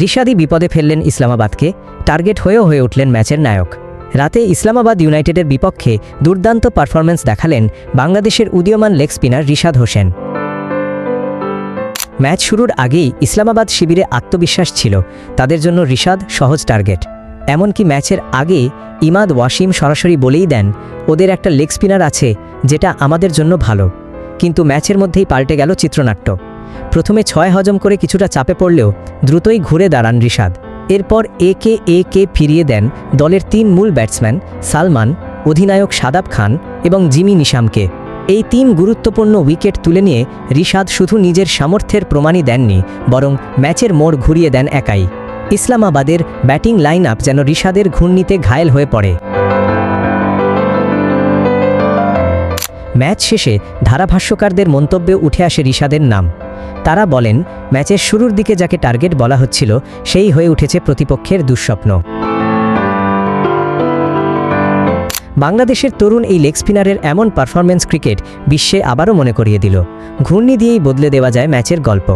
রিশাদি বিপদে ফেললেন ইসলামাবাদকে, টার্গেট হয়েও হয়ে উঠলেন ম্যাচের নায়ক। রাতে ইসলামাবাদ ইউনাইটেডের বিপক্ষে দুর্দান্ত পারফরম্যান্স দেখালেন বাংলাদেশের উদীয়মান leg spinner Rishad Hossain. Match শুরুর আগেই ইসলামাবাদ শিবিরে আত্মবিশ্বাস ছিল, তাদের জন্য রিশাদ সহজ টার্গেট। এমনকি ম্যাচের আগে ইমাদ ওয়াসিম সরাসরি বলেই দেন, ওদের একটা লেগ স্পিনার আছে, যেটা আমাদের জন্য ভালো। কিন্তু ম্যাচের মধ্যেই পাল্টে গেল চিত্রনাট্য। প্রথমে ছয় হজম করে কিছুটা চাপে পড়লেও দ্রুতই ঘুরে দাঁড়ান রিশাদ। এরপর এ কে এ কে ফিরিয়ে দেন দলের তিন মূল ব্যাটসম্যান সালমান, অধিনায়ক সাদাব খান এবং জিমি নিশামকে। এই তিন গুরুত্বপূর্ণ উইকেট তুলে নিয়ে রিশাদ শুধু নিজের সামর্থ্যের প্রমাণই দেননি, বরং ম্যাচের মোড় ঘুরিয়ে দেন একাই। ইসলামাবাদের ব্যাটিং লাইন আপ যেন রিশাদের ঘূর্ণিতে ঘায়েল হয়ে পড়ে। ম্যাচ শেষে ধারাভাষ্যকারদের মন্তব্যে উঠে আসে রিশাদের নাম। তারা বলেন, ম্যাচের শুরুর দিকে যাকে টার্গেট বলা হচ্ছিল, সেই হয়ে উঠেছে প্রতিপক্ষের দুঃস্বপ্ন। বাংলাদেশের তরুণ এই লেগ স্পিনারের এমন পারফরমেন্স ক্রিকেট বিশ্বে আবারও মনে করিয়ে দিল। ঘূর্ণি দিয়েই বদলে দেওয়া যায় ম্যাচের গল্প।